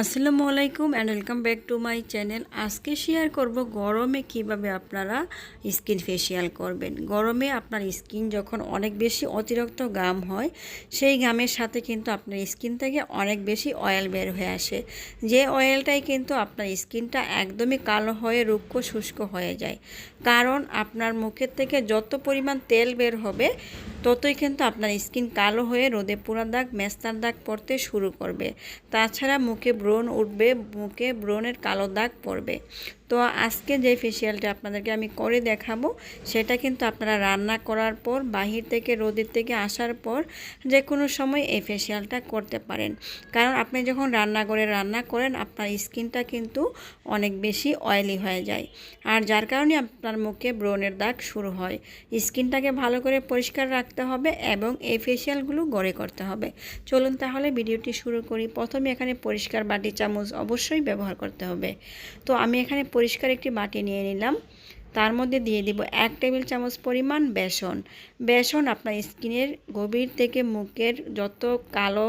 আসসালামু আলাইকুম and welcome back to my channel আজকে শেয়ার করব গরমে কীভাবে আপনারা স্কিন ফেশিয়াল করবেন। গরমে আপনার স্কিন যখন অনেক বেশি অতিরিক্ত গাম হয়, সেই গামের সাথে কিন্তু আপনার স্কিন থেকে অনেক বেশি অয়েল বের হয়ে আসে। যে অয়েলটাই কিন্তু আপনার স্কিনটা একদমই কালো হয়ে রুক্ষ শুষ্ক হয়ে যায়। কারণ আপনার মুখের থেকে যত পরিমাণ তেল বের হবে ততই কিন্তু আপনার স্কিন কালো হয়ে রোদে পোড়া দাগ, মেস্তার দাগ পড়তে শুরু করবে। তাছাড়া মুখে ব্রণ উঠবে, মুখে ব্রণের কালো দাগ পড়বে। তো আজকে যে ফেসিয়ালটা আপনাদেরকে আমি করে দেখাবো, সেটা কিন্তু আপনারা রান্না করার পর, বাহির থেকে, রোদের থেকে আসার পর যে কোনো সময় এই ফেসিয়ালটা করতে পারেন। কারণ আপনি যখন রান্না করে রান্না করেন, আপনার স্কিনটা কিন্তু অনেক বেশি অয়েলি হয়ে যায়। আর যার কারণে আপনার মুখে ব্রণের দাগ শুরু হয়। স্কিনটাকে ভালো করে পরিষ্কার রাখতে হবে এবং এই ফেসিয়ালগুলো গড়ে করতে হবে। চলুন তাহলে ভিডিওটি শুরু করি। প্রথমে এখানে পরিষ্কার বাটি চামচ অবশ্যই ব্যবহার করতে হবে। তো আমি এখানে পরিষ্কার একটি বাটি নিয়ে নিলাম। তার মধ্যে দিয়ে দিব এক টেবিল চামচ পরিমাণ বেসন। বেসন আপনার স্কিনের গভীর থেকে মুখের যত কালো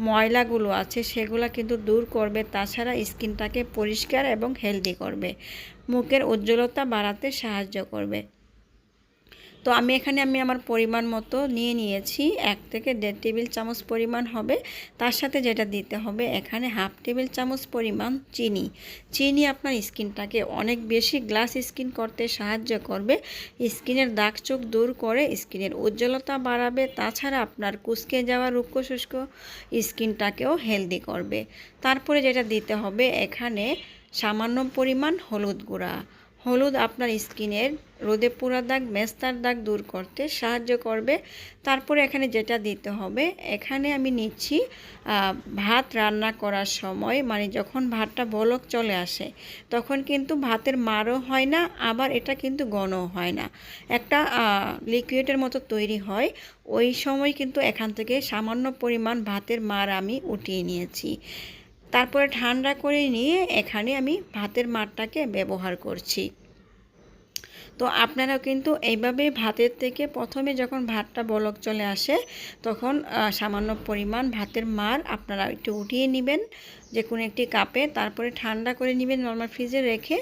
ময়লাগুলো আছে, সেগুলো কিন্তু দূর করবে, তাছাড়া স্কিনটাকে পরিষ্কার এবং হেলদি করবে। মুখের উজ্জ্বলতা বাড়াতে সাহায্য করবে। তো আমি এখানে আমি আমার পরিমাণ মতো নিয়ে নিয়েছি। এক থেকে দেড় টেবিল চামচ পরিমাণ হবে। তার সাথে যেটা দিতে হবে এখানে হাফ টেবিল চামচ পরিমাণ চিনি। চিনি আপনার স্কিনটাকে অনেক বেশি গ্লাস স্কিন করতে সাহায্য করবে। স্কিনের দাগ চোখ দূর করে স্কিনের উজ্জ্বলতা বাড়াবে। তাছাড়া আপনার কুচকে যাওয়া রুক্ষ শুষ্ক স্কিনটাকেও হেলদি করবে। তারপরে যেটা দিতে হবে এখানে সামান্য পরিমাণ হলুদ গুঁড়া। হলুদ আপনার স্কিনের, রোদে পোড়া দাগ, মেস্তার দাগ দূর করতে সাহায্য করবে। তারপরে এখানে যেটা দিতে হবে, এখানে আমি নিচ্ছি ভাত রান্না করার সময় মানে যখন ভাতটা বলক চলে আসে, তখন কিন্তু ভাতের মারও হয় না, আবার এটা কিন্তু গণও হয় না। একটা লিকুইডের মতো তৈরি হয়, ওই সময় কিন্তু এখান থেকে সামান্য পরিমাণ ভাতের মার আমি উঠিয়ে নিয়েছি। তারপরে ঠান্ডা করে নিয়ে এখানে আমি ভাতের মারটাকে ব্যবহার করছি। তো আপনারাও কিন্তু এইভাবে ভাতের থেকে প্রথমে যখন ভাতটা বলক চলে আসে, তখন সামান্য পরিমাণ ভাতের মার আপনারা একটু উঠিয়ে নেবেন যে কোনো একটি কাপে, তারপরে ঠান্ডা করে নেবেন নর্মাল ফ্রিজে রেখে,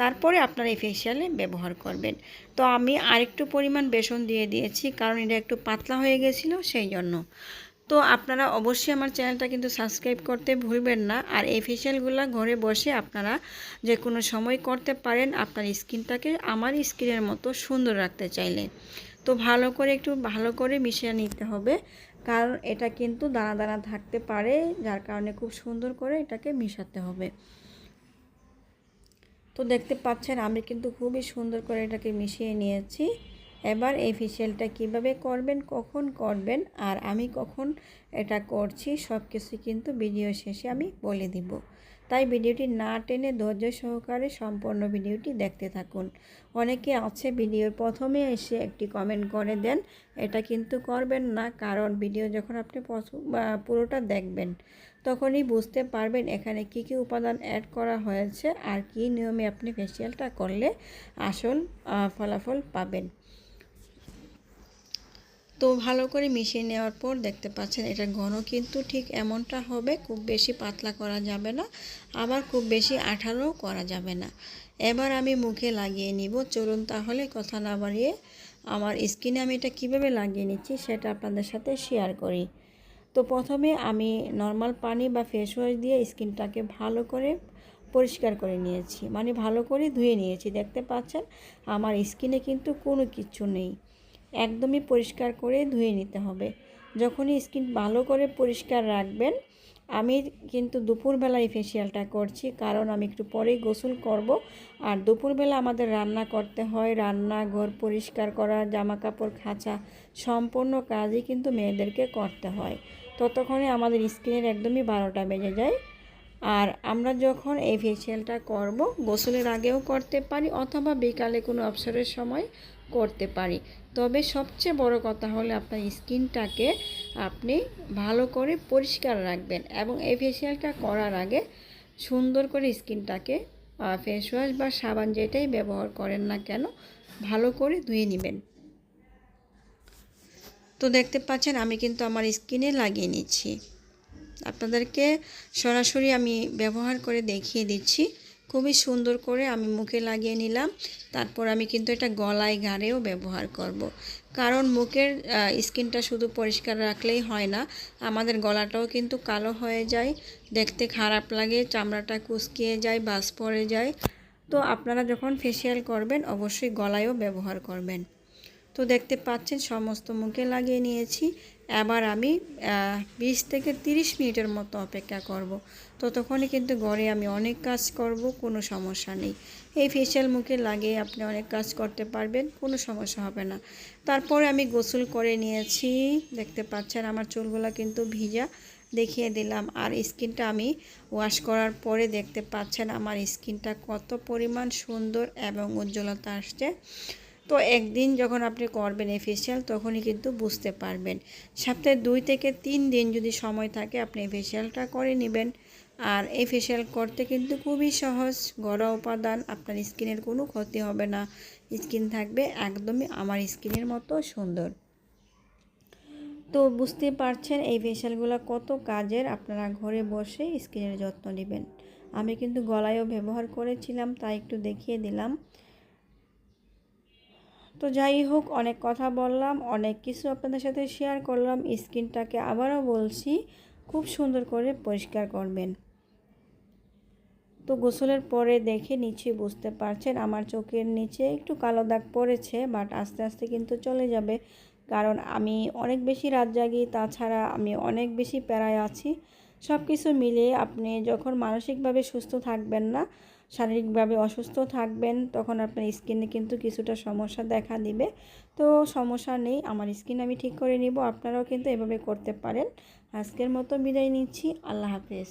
তারপরে আপনারা এই ফেসিয়ালে ব্যবহার করবেন। তো আমি আরেকটু পরিমাণ বেসন দিয়ে দিয়েছি, কারণ এটা একটু পাতলা হয়ে গেছিল, সেই জন্য। তো আপনারা অবশ্যই আমার চ্যানেলটা কিন্তু সাবস্ক্রাইব করতে ভুলবেন না। আর এই ফেশিয়ালগুলো ঘরে বসে আপনারা যে কোনো সময় করতে পারেন আপনার স্কিনটাকে আমার স্কিনের মতো সুন্দর রাখতে চাইলে। তো ভালো করে একটু ভালো করে মিশিয়ে নিতে হবে। কারণ এটা কিন্তু দানা দানা থাকতে পারে, যার কারণে খুব সুন্দর করে এটাকে মিশাতে হবে। তো দেখতে পাচ্ছেন আমি কিন্তু খুবই সুন্দর করে এটাকে মিশিয়ে নিয়েছি। এবার এই ফেসিয়ালটা কীভাবে করবেন, কখন করবেন আর আমি কখন এটা করছি সব কিছু কিন্তু ভিডিও শেষে আমি বলে দিব। তাই ভিডিওটি না টেনে ধৈর্য সহকারে সম্পূর্ণ ভিডিওটি দেখতে থাকুন। অনেকে আছে ভিডিওর প্রথমে এসে একটি কমেন্ট করে দেন, এটা কিন্তু করবেন না কারণ ভিডিও যখন আপনি পুরোটা দেখবেন, তখনই বুঝতে পারবেন এখানে কি কি উপাদান অ্যাড করা হয়েছে আর কি নিয়মে আপনি ফেসিয়ালটা করলে আসল ফলাফল পাবেন। তো ভালো করে মিশিয়ে নেওয়ার পর দেখতে পাচ্ছেন এটা ঘন কিন্তু ঠিক এমনটা হবে, খুব বেশি পাতলা করা যাবে না, আবার খুব বেশি আঠারোও করা যাবে না। এবার আমি মুখে লাগিয়ে নিব। চলুন তাহলে কথা না বাড়িয়ে আমার স্কিনে আমি এটা কীভাবে লাগিয়ে নিচ্ছি সেটা আপনাদের সাথে শেয়ার করি। তো প্রথমে আমি নর্মাল পানি বা ফেস ওয়াশ দিয়ে স্কিনটাকে ভালো করে পরিষ্কার করে নিয়েছি মানে ভালো করে ধুয়ে নিয়েছি। দেখতে পাচ্ছেন আমার স্কিনে কিন্তু কোনো কিছু নেই। একদমই পরিষ্কার করে ধুয়ে নিতে হবে। যখনই স্কিন ভালো করে পরিষ্কার রাখবেন, আমি কিন্তু দুপুরবেলায় ফেসিয়ালটা করছি। কারণ আমি একটু পরেই গোসল করব। আর দুপুরবেলা আমাদের রান্না করতে হয়। রান্না ঘর পরিষ্কার করা জামা কাপড় খাঁচা, সম্পূর্ণ কাজই কিন্তু মেয়েদেরকে করতে হয়। ততক্ষণে আমাদের স্কিনের একদমই বারোটা বেজে যায়। আর আমরা যখন এই ফেসিয়ালটা করব, গোসলের আগেও করতে পারি অথবা বিকালে কোনো অবসরের সময় করতে পারি। তবে সবচেয়ে বড় কথা হলে আপনার স্কিনটাকে আপনি ভালো করে পরিষ্কার রাখবেন এবং এই ফেসিয়ালটা করার আগে সুন্দর করে স্কিনটাকে ফেস ওয়াশ বা সাবান যেটাই ব্যবহার করেন না কেন, ভালো করে ধুয়ে নেবেন। তো দেখতে পাচ্ছেন আমি কিন্তু আমার স্কিনে লাগিয়ে নিচ্ছি। আপনাদেরকে সরাসরি আমি ব্যবহার করে দেখিয়ে দিচ্ছি। খুবই সুন্দর করে আমি মুখে লাগিয়ে নিলাম। তারপর আমি কিন্তু এটা গলায় ঘাড়েও ব্যবহার করব। কারণ মুখের স্কিনটা শুধু পরিষ্কার রাখলেই হয় না, আমাদের গলাটাও কিন্তু কালো হয়ে যায়, দেখতে খারাপ লাগে, চামড়াটা কুচকিয়ে যায়, বাস পড়ে যায়। তো আপনারা যখন ফেসিয়াল করবেন, অবশ্যই গলায়ও ব্যবহার করবেন। তো দেখতে পাচ্ছেন, সমস্ত মুখে লাগিয়ে নিয়েছি। এবার আমি বিশ থেকে তিরিশ মিনিটের মতো অপেক্ষা করব। ততক্ষণে কিন্তু ঘরে আমি অনেক কাজ করব, কোনো সমস্যা নেই। এই ফেসিয়াল মুখে লাগিয়ে আপনি অনেক কাজ করতে পারবেন, কোনো সমস্যা হবে না। তারপরে আমি গোসল করে নিয়েছি, দেখতে পাচ্ছেন আমার চুলগুলো কিন্তু ভিজা, দেখিয়ে দিলাম। আর স্কিনটা আমি ওয়াশ করার পরে দেখতে পাচ্ছেন আমার স্কিনটা কত পরিমাণ সুন্দর এবং উজ্জ্বলতা আসছে। তো একদিন যখন আপনি করবেন এই ফেসিয়াল তখনই কিন্তু বুঝতে পারবেন। সপ্তাহে দুই থেকে তিন দিন যদি সময় থাকে, আপনি এই ফেসিয়ালটা করে নেবেন। আর এই ফেসিয়াল করতে কিন্তু খুবই সহজ গড়া উপাদান, আপনার স্কিনের কোনো ক্ষতি হবে না। স্কিন থাকবে একদমই আমার স্কিনের মতো সুন্দর। তো বুঝতে পারছেন এই ফেসিয়ালগুলো কত কাজের, আপনারা ঘরে বসে স্কিনের যত্ন নেবেন। আমি কিন্তু গলায়ও ব্যবহার করেছিলাম, তাই একটু দেখিয়ে দিলাম। তো যাই হোক, অনেক কথা বললাম, অনেক কিছু আপনাদের সাথে শেয়ার করলাম, স্কিনটাকে আবারও বলছি, খুব সুন্দর করে পরিষ্কার করবেন। তো গোসলের পরে দেখে নিচে বুঝতে পারছেন, আমার চোখের নিচে একটু কালো দাগ পড়েছে বাট আস্তে আস্তে কিন্তু চলে যাবে, কারণ আমি অনেক বেশি রাত জাগি, তাছাড়া আমি অনেক বেশি প্যারায় আছি। সব কিছু মিলিয়ে আপনি যখন মানসিকভাবে সুস্থ থাকবেন না শারীরিকভাবে অসুস্থ থাকবেন, তখন আপনার স্কিনে কিন্তু কিছুটা সমস্যা দেখা দিবে। তো সমস্যা নেই, আমার স্কিন আমি ঠিক করে নিব, আপনারাও কিন্তু এভাবে করতে পারেন। আজকের মতো বিদায় নিচ্ছি, আল্লাহ হাফেজ।